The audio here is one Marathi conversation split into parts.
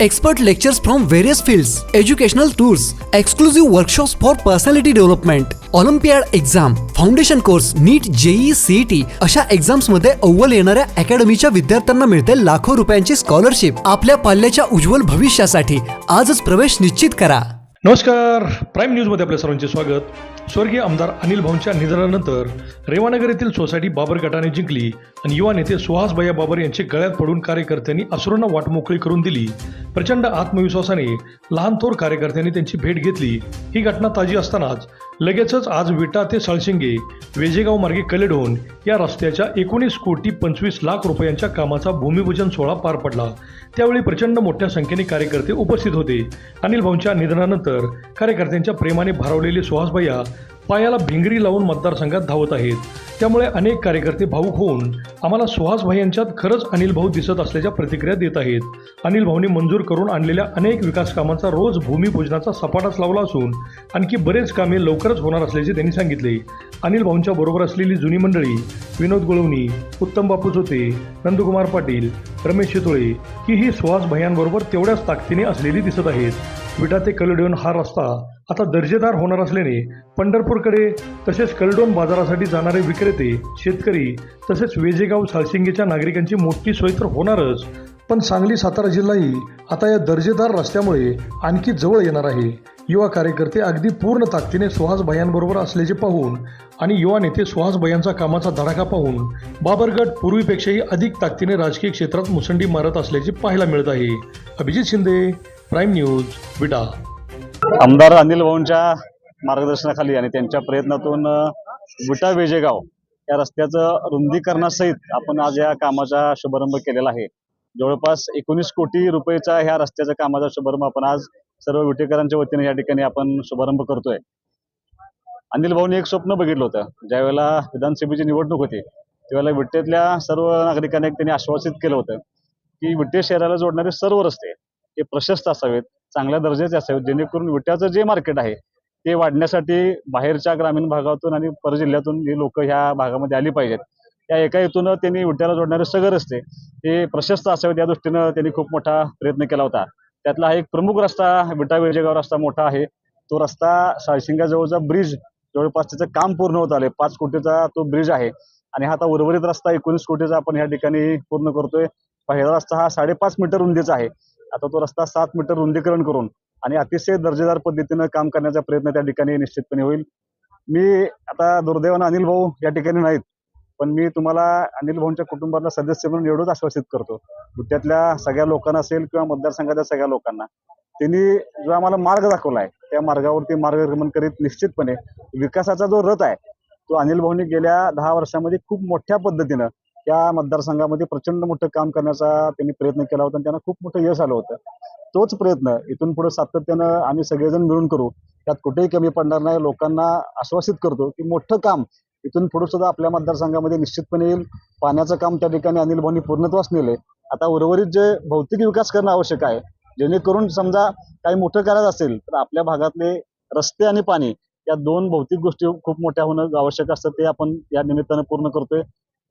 Expert lectures from various fields, educational tours, exclusive workshops for personality development, olympiad exam foundation course NEET JEE CET अशा एक्झाम्समध्ये अव्वल येणाऱ्या अकॅडमीच्या विद्यार्थ्यांना मिळते लाखो रुपयांची स्कॉलरशिप आपल्या पाल्याच्या उज्ज्वल भविष्यासाठी आजच प्रवेश निश्चित करा. नमस्कार. प्राईम न्यूजमध्ये आपल्या सर्वांचे स्वागत. स्वर्गीय आमदार अनिल भाऊंच्या निधनानंतर रेवानगर येथील सोसायटी बाबर गटाने जिंकली आणि युवा नेते सुहास भैया बाबर यांचे गळ्यात पडून कार्यकर्त्यांनी असुरांना वाट मोकळी करून दिली. प्रचंड आत्मविश्वासाने लहान थोर कार्यकर्त्यांनी त्यांची भेट घेतली. ही घटना ताजी असतानाच लगेचच आज विटा ते सळशिंगे वेजेगाव मार्गे कलेडोन या रस्त्याच्या एकोणीस कोटी पंचवीस लाख रुपयांच्या कामाचा भूमिपूजन सोहळा पार पडला. त्यावेळी प्रचंड मोठ्या संख्येने कार्यकर्ते उपस्थित होते. अनिल भाऊंच्या निधनानंतर कार्यकर्त्यांच्या प्रेमाने भारवलेले सुहास भैया पायाला भिंगरी लावून मतदारसंघात धावत आहेत. त्यामुळे अनेक कार्यकर्ते भाऊक होऊन आम्हाला सुहास भाई यांच्यात खरंच अनिल भाऊ दिसत असल्याच्या प्रतिक्रिया देत आहेत. अनिल भाऊंनी मंजूर करून आणलेल्या अनेक विकास कामांचा रोज भूमिपूजनाचा सपाटाच लावला असून आणखी बरेच कामे लवकरच होणार असल्याचे त्यांनी सांगितले. अनिल भाऊंच्या बरोबर असलेली जुनी मंडळी विनोद गुळवणी उत्तम बापू होते नंदकुमार पाटील रमेश शेतोळे ही ही सुहास भयांबरोबर तेवढ्याच ताकदीने असलेली दिसत आहेत. विटा ते कलडोन हा रस्ता आता दर्जेदार होणार असल्याने पंढरपूरकडे तसेच कलडोन बाजारासाठी जाणारे विक्रेते शेतकरी तसेच वेजेगाव साळशिंगेच्या नागरिकांची मोठी सोय तर होणारच. पण सांगली सातारा जिल्हाही आता या दर्जेदार रस्त्यामुळे आणखी जवळ येणार आहे. युवा कार्यकर्ते अगदी पूर्ण ताकदीने सुहास भयांबरोबर असल्याचे पाहून आणि युवा नेते सुहास भयांचा कामाचा धडाका पाहून बाबरगट पूर्वीपेक्षाही अधिक ताकदीने राजकीय क्षेत्रात मुसंडी मारत असल्याचे पाहायला मिळत आहे. Abhijit Shinde prime news Vita. आमदार अनिल भाऊंच्या मार्गदर्शनाखाली आणि त्यांच्या प्रयत्नातून विटा वेजेगाव या रस्त्याचं रुंदीकरणासहित आपण आज या कामाचा शुभारंभ केलेला आहे. जवळपास एकोणीस कोटी रुपयेचा ह्या रस्त्याच्या कामाचा शुभारंभ आपण आज सर्व विटेकरांच्या वतीने या ठिकाणी आपण शुभारंभ करतोय. अनिल भाऊनी एक स्वप्न बघितलं होतं. ज्यावेळेला विधानसभेची निवडणूक होती त्यावेळेला विट्टेतल्या सर्व नागरिकांना एक त्यांनी आश्वासित केलं होतं की विटे शहराला जोडणारे सर्व रस्ते हे प्रशस्त असावेत चांगल्या दर्जाचे असावेत जेणेकरून विट्याचं जे मार्केट आहे ते वाढण्यासाठी बाहेरच्या ग्रामीण भागातून आणि परजिल्ह्यातून हे लोक ह्या भागामध्ये आली पाहिजेत. त्या एका हेतून त्यांनी विट्याला जोडणारे सगळे रस्ते हे प्रशस्त असावेत या दृष्टीनं त्यांनी खूप मोठा प्रयत्न केला होता. त्यातला हा एक प्रमुख रस्ता विटा वेजेगाव रस्ता मोठा आहे. तो रस्ता साळशिंगाजवळचा ब्रिज जवळपास त्याचं काम पूर्ण होत आले पाच कोटीचा तो ब्रिज आहे. आणि हा आता उर्वरित रस्ता एकोणीस कोटीचा आपण या ठिकाणी पूर्ण करतोय. पहिला रस्ता हा साडेपाच मीटर रुंदीचा आहे. आता तो रस्ता सात मीटर रुंदीकरण करून आणि अतिशय दर्जेदार पद्धतीनं काम करण्याचा प्रयत्न त्या ठिकाणी निश्चितपणे होईल. मी आता दुर्दैवानं अनिल भाऊ या ठिकाणी नाहीत पण मी तुम्हाला अनिल भाऊंच्या कुटुंबातला सदस्य म्हणून एवढंच आश्वासित करतो. त्यातल्या सगळ्या लोकांना असेल किंवा मतदारसंघातल्या सगळ्या लोकांना त्यांनी जो आम्हाला मार्ग दाखवला आहे त्या मार्गावरती मार्गक्रमण करीत निश्चितपणे विकासाचा जो रथ आहे तो अनिल भाऊंनी गेल्या दहा वर्षामध्ये खूप मोठ्या पद्धतीनं त्या मतदारसंघामध्ये प्रचंड मोठं काम करण्याचा त्यांनी प्रयत्न केला होता आणि त्यांना खूप मोठं यश आलं होतं. तोच प्रयत्न इथून पुढे सातत्यानं आम्ही सगळेजण मिळून करू. त्यात कुठेही कमी पडणार नाही. लोकांना आश्वासित करतो की मोठं काम इथून पुढे सुद्धा आपल्या मतदारसंघामध्ये निश्चितपणे येईल. पाण्याचं काम त्या ठिकाणी अनिल भाऊंनी पूर्णत्वास नेले आता उर्वरित जे भौतिक विकास करणं आवश्यक आहे जेणेकरून समजा काही मोठं करायचं असेल तर आपल्या भागातले रस्ते आणि पाणी या दोन भौतिक गोष्टी खूप मोठ्या होणं आवश्यक असतं. ते आपण या निमित्तानं पूर्ण करतोय.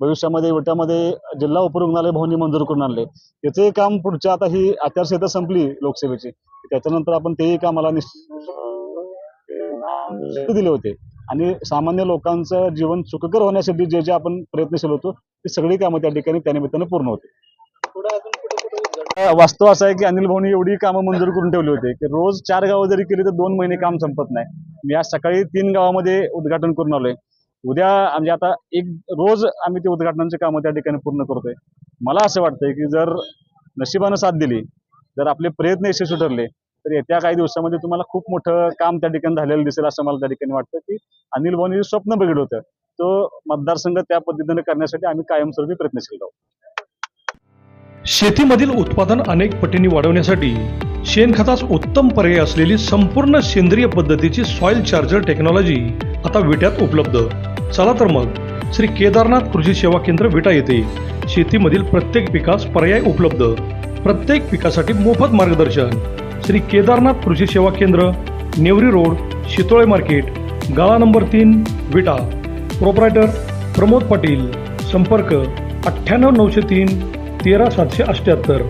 भविष्यामध्ये विटामध्ये जिल्हा उपरुग्णालय भवनी मंजूर करून आणले. याचे काम पुढच्या आता ही आचारसंहिता संपली लोकसेवेची त्याच्यानंतर आपण तेही कामाला निश्चित दिले होते. आणि सामान्य लोकांचं जीवन सुखकर होण्यासाठी जे जे आपण प्रयत्नशील होतो ती सगळी कामं त्या ठिकाणी त्यानिमित्तानं पूर्ण होते. वास्तव असं आहे की अनिल भाऊनी एवढी कामं मंजूर करून ठेवली होती की रोज चार गावं जरी केली तर दोन महिने काम संपत नाही. मी आज सकाळी तीन गावामध्ये उद्घाटन करून आलोय. उद्या म्हणजे आता एक रोज आम्ही ते उद्घाटनाचे कामं त्या ठिकाणी पूर्ण करतोय. मला असं वाटतंय की जर नशिबानं साथ दिली जर आपले प्रयत्न यशस्वी ठरले तर येत्या काही दिवसामध्ये तुम्हाला खूप मोठं काम त्या ठिकाणी झालेलं दिसेल असं मला त्या ठिकाणी वाटतं की अनिल भाऊनी जे स्वप्न बघितलं होतं. तो मतदारसंघ त्या पद्धतीने करण्यासाठी आम्ही कायमस्वरूपी प्रयत्नशील आहोत शेतीमधील उत्पादन अनेक पटींनी वाढवण्यासाठी शेणखताच उत्तम पर्याय असलेली संपूर्ण सेंद्रिय पद्धतीची सॉइल चार्जर टेक्नॉलॉजी आता विट्यात उपलब्ध. चला तर मग श्री केदारनाथ कृषी सेवा केंद्र विटा येथे शेतीमधील प्रत्येक पिकास पर्याय उपलब्ध. प्रत्येक पिकासाठी मोफत मार्गदर्शन. श्री केदारनाथ कृषी सेवा केंद्र नेवरी रोड शितोळे मार्केट गाळा नंबर तीन विटा. प्रोपरायटर प्रमोद पाटील. संपर्क अठ्ठ्याण्णव नऊशे तीन तेरा सातशे अठ्ठ्याहत्तर.